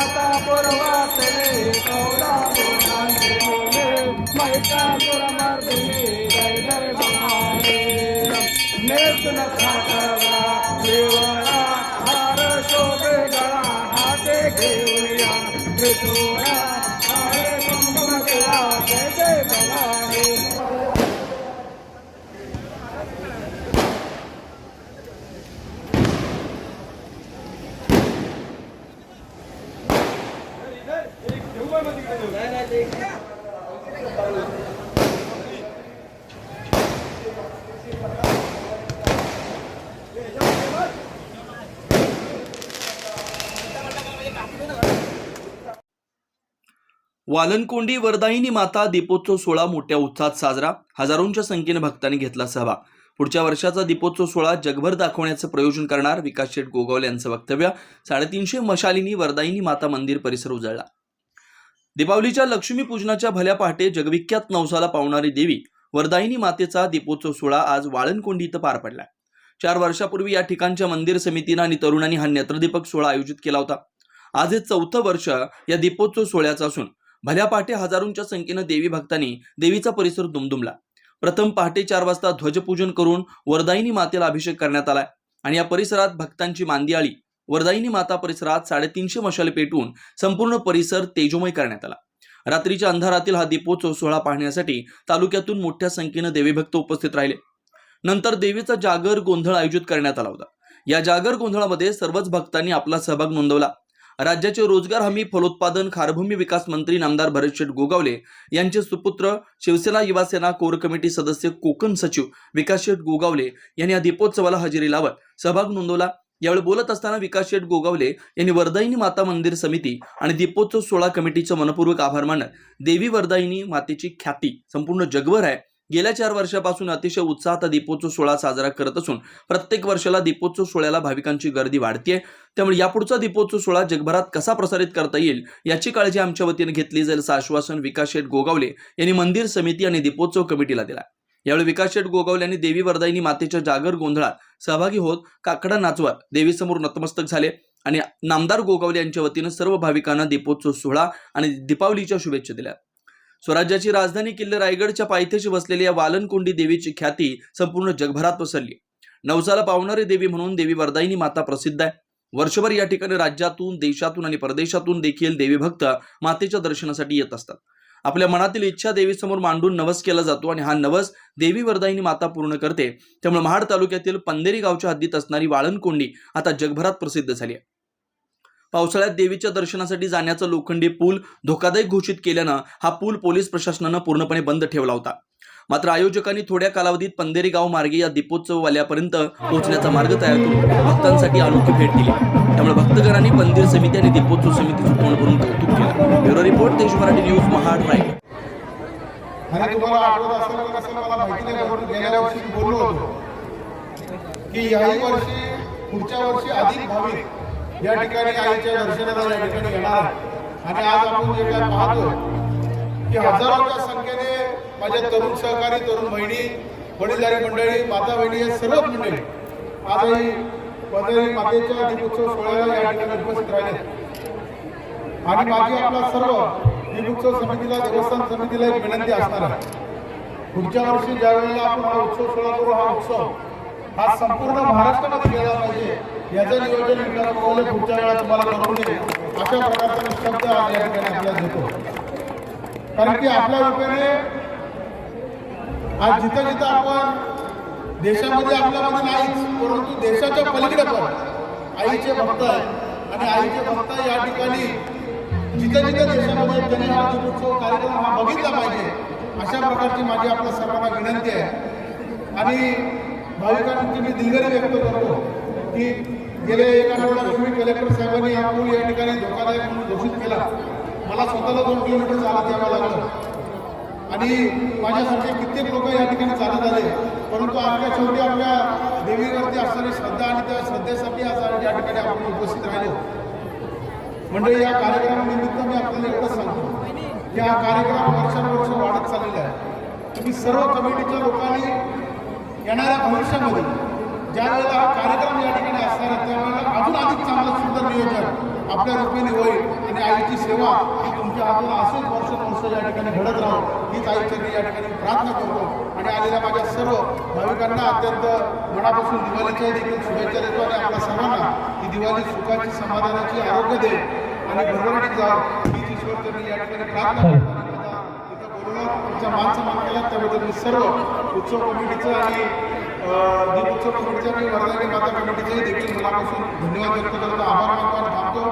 माता पुरवासने गौरा गोरांचे बोले मैता पुरमार्दिने जय जय भवाने नेतन खाटवा देवळा हार वालनकोंडी वरदायिनी माता दीपोत्सव सोहळा मोठ्या उत्साहात साजरा. हजारोंच्या संख्येने भक्तांनी घेतला सहभाग. पुढच्या वर्षाचा दीपोत्सव सोहळा जगभर दाखवण्याचं प्रयोजन करणार विकास शेठ गोगावले यांचं वक्तव्य. साडेतीनशे मशालींनी वरदायिनी माता मंदिर परिसर उजळला. दीपावलीच्या लक्ष्मीपूजनाच्या भल्या पहाटे जगविख्यात नवसाला पावणारी देवी वरदायिनी मातेचा दीपोत्सव सोहळा आज वाळणकोंडी इथं पार पडला. चार वर्षापूर्वी या ठिकाणच्या मंदिर समितीनं आणि तरुणांनी हा नेत्रदीपक सोहळा आयोजित केला होता. आज हे चौथं वर्ष या दीपोत्सव सोहळ्याचं असून भल्या पहाटे हजारोंच्या संख्येनं देवी भक्तांनी देवीचा परिसर दुमदुमला. प्रथम पहाटे चार वाजता ध्वजपूजन करून वरदायिनी मातेला अभिषेक करण्यात आलाय आणि या परिसरात भक्तांची मांदी आली वरदायिनी माता परिसरात साडेतीनशे मशाले पेटवून संपूर्ण परिसर तेजोमय करण्यात आला. रात्रीच्या अंधारातील हा दीपोत्सव सोहळा पाहण्यासाठी तालुक्यातून मोठ्या संख्येनं देवीभक्त उपस्थित राहिले. नंतर देवीचा जागर गोंधळ आयोजित करण्यात आला होता. या जागर गोंधळामध्ये सर्वच भक्तांनी आपला सहभाग नोंदवला. राज्याचे रोजगार हमी फलोत्पादन खारभूमी विकास मंत्री नामदार भरतशेठ गोगावले यांचे सुपुत्र शिवसेना युवासेना कोर कमिटी सदस्य कोकण सचिव विकास शेठ गोगावले यांनी या दीपोत्सवाला हजेरी लावत सहभाग नोंदवला. यावेळी बोलत असताना विकास शेठ गोगावले यांनी वरदायिनी माता मंदिर समिती आणि दीपोत्सव सोहळा कमिटीचं मनपूर्वक आभार मानत देवी वरदायिनी मातेची ख्याती संपूर्ण जगभर आहे. गेल्या चार वर्षापासून अतिशय उत्साहात दीपोत्सव सोहळा साजरा करत असून प्रत्येक वर्षाला दीपोत्सव सोहळ्याला भाविकांची गर्दी वाढते त्यामुळे यापुढचा दीपोत्सव सोहळा जगभरात कसा प्रसारित करता येईल याची काळजी आमच्या वतीने घेतली जाईल असं आश्वासन विकास शेठ गोगावले यांनी मंदिर समिती आणि दीपोत्सव कमिटीला दिला. यावेळी विकास शेठ गोगावले यांनी देवी वरदायिनी मातेच्या जागर गोंधळात सहभागी होत काकडा नाचवत देवीसमोर नतमस्तक झाले. आणि नामदार गोगावले यांच्या वतीनं सर्व भाविकांना दीपोत्सव सोहळा आणि दीपावलीच्या शुभेच्छा दिल्या. स्वराज्याची राजधानी किल्ले रायगडच्या पायथ्याशी बसलेली या वालनकुंडी देवीची ख्याती संपूर्ण जगभरात पसरली. नवसाला पावणारी देवी म्हणून देवी वरदायिनी माता प्रसिद्ध आहे. वर्षभर या ठिकाणी राज्यातून देशातून आणि परदेशातून देखील देवी भक्त मातेच्या दर्शनासाठी येत असतात. आपल्या मनातील इच्छा देवीसमोर मांडून नवस केला जातो आणि हा नवस देवी वरदायिनी माता पूर्ण करते. त्यामुळे महाड तालुक्यातील पंधेरी गावच्या हद्दीत असणारी वाळणकोंडी आता जगभरात प्रसिद्ध झाली आहे. पावसाळ्यात देवीच्या दर्शनासाठी जाण्याचा लोखंडी पूल धोकादायक घोषित केल्यानं हा पूल पोलीस प्रशासनानं पूर्णपणे बंद ठेवला होता. मात्र आयोजकांनी थोड्या कालावधीत पंधेरी गाव मार्गे या दीपोत्सव वाल्यापर्यंत पोहोचण्याचा मार्ग तयार करून भक्तांसाठी अनोखी भेट दिली. त्यामुळे भक्तगणांनी मंदिर समिती आणि दीपोत्सव समितीचं तोंड भरून कौतुक केलं. ब्युरो रिपोर्ट देश मराठी न्यूज महाड रायगड. आणि तुम्हाला आठवत असेल का मला माहिती नाही म्हणून गेल्या वर्षी बोललो होतो की याही वर्षी पुढच्या वर्षी अधिक भाविक या ठिकाणी आईच्या दर्शनाला या ठिकाणी येणार. आणि आज आपण जे काय पाहतो की हजारोच्या संख्येने माझ्या तरुण सहकारी तरुण बहिणी वडीलधारी मंडळी माता बहिणी या सर्वच मंडळी आजही पदरी मातेच्या दीपोत्सव सोहळ्याला या ठिकाणी उपस्थित राहिले. आणि माझी आपला सर्व दीपोत्सव समितीला देवस्थान समितीला एक विनंती असणार आहे. पुढच्या वर्षी ज्या वेळेला आपण हा उत्सव सोहळा करू हा उत्सव हा संपूर्ण महाराष्ट्रामध्ये गेला पाहिजे याचं नियोजन विकास पुढच्या वेळा तुम्हाला करू नये अशा प्रकारचा शब्द आज या ठिकाणी आपल्याला देतो. कारण की आपल्या रुपयाने आज जिथं जिथं आपण देशामध्ये आपल्यामध्ये नाहीच परंतु देशाच्या पलीकडे पण आईचे भक्त आहेत. आणि आईचे भक्त या ठिकाणी जिथं जिथं देशामध्ये गणेश दीपोत्सव कार्यक्रम हा बघितला पाहिजे अशा प्रकारची माझी आपल्या सर्वांना विनंती आहे. आणि भाविकांची मी दिलगिरी व्यक्त करतो की गेले एक आठवड्यापूर्वी कलेक्टर साहेबांनी हा पूल या ठिकाणी धोकादायक म्हणून घोषित केला. मला स्वतःला दोन किलोमीटर चालत यावं लागलं. आणि माझ्यासारखे कित्येक लोक या ठिकाणी चालत आले. परंतु आपल्या शेवटी आपल्या देवीवरती असणारी श्रद्धा आणि त्या श्रद्धेसाठी आज या ठिकाणी आपण उपस्थित राहिलो. म्हणजे या कार्यक्रमानिमित्त मी आपल्याला एवढंच सांगतो की हा कार्यक्रम वर्षानुवर्ष वाढत चाललेला आहे. तुम्ही सर्व कमिटीच्या लोकांनी येणाऱ्या भविष्यामध्ये ज्या वेळेला हा कार्यक्रम या ठिकाणी असणार आहे त्यावेळेला अजून अधिक चांगलं सुंदर नियोजन आपल्या रूपाने होईल आईची सेवा ही तुमच्या हातून असेच वर्ष वर्ष या ठिकाणी घडत राहो. हीच आईचरणी या ठिकाणी प्रार्थना करतो. आणि आलेल्या माझ्या सर्व भाविकांना अत्यंत मनापासून दिवाळीच्या देखील शुभेच्छा देतो आणि आपल्या सर्वांना ही दिवाळी सुखाची समाधानाची आरोग्य दे आणि भरभराटी जावं हीच ईश्वरचरणी या ठिकाणी प्रार्थना करतो आणि मला इथं बोलवलं. तुमचा मान सन्मान केला त्याबद्दल मी सर्व उत्सव कमिटीचं आणि दीप उत्सव कमिटीचं आणि वरदानी माता कमिटीचंही देखील मनापासून धन्यवाद व्यक्त करतो. आभार मानतो आणि थांबतो.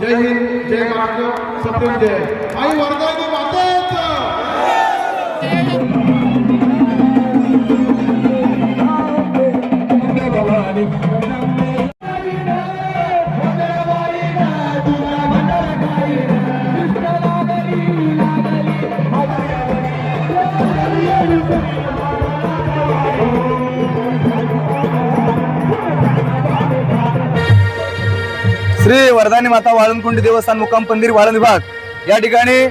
जय हिंद जय महाराष्ट्र सत्यम जय. आई वरदानी मातेचं श्री वरदानी माता वाळणकुंडी देवस्थान मुक्काम पंदिर वाळण विभाग. या ठिकाणी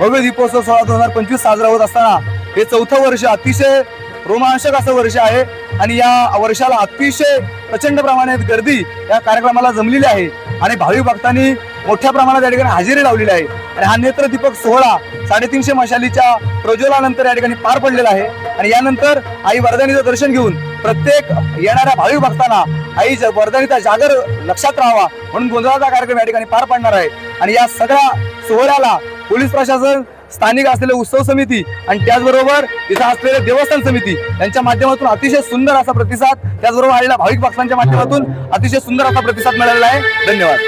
भव्य दीपोत्सव सोळा दोन हजार पंचवीस साजरा होत असताना हे चौथं वर्ष अतिशय रोमांचक असं वर्ष आहे आणि या वर्षाला अतिशय प्रचंड प्रमाणात गर्दी या कार्यक्रमाला जमलेली आहे आणि भाविक भक्तांनी मोठ्या प्रमाणात या ठिकाणी हजेरी लावलेली आहे. आणि हा नेत्रदीपक सोहळा साडेतीनशे मशालीच्या प्रज्वलानंतर या ठिकाणी पार पडलेला आहे. आणि यानंतर आई वरदानीचं दर्शन घेऊन प्रत्येक येणाऱ्या भाविक भक्तांना आई ज- वरदानीचा जागर लक्षात राहावा म्हणून गोंधळाचा कार्यक्रम या ठिकाणी पार पडणार आहे. आणि या सगळ्या सोहळ्याला पोलीस प्रशासन स्थानिक असलेले उत्सव समिती आणि त्याचबरोबर इथं असलेले देवस्थान समिती यांच्या माध्यमातून अतिशय सुंदर असा प्रतिसाद त्याचबरोबर आलेल्या भाविक भक्तांच्या माध्यमातून अतिशय सुंदर असा प्रतिसाद मिळालेला आहे. धन्यवाद.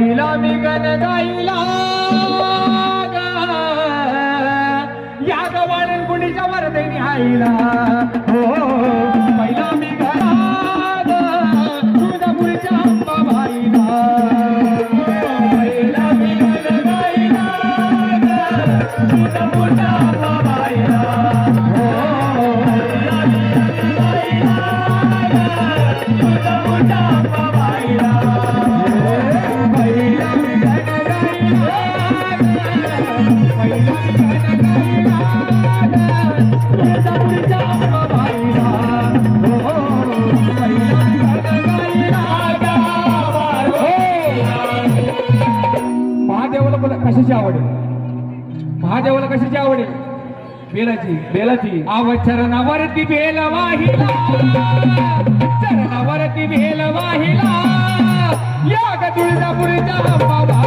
अन बिगन मी गण गाईला या गवाण कुणीच्या वरदेनी आईला. बेलाची बेलाची आव चरणावरती बेल वाहिला चरणावरती बेल वाहिला या ग तुळजापूरच्या बाबा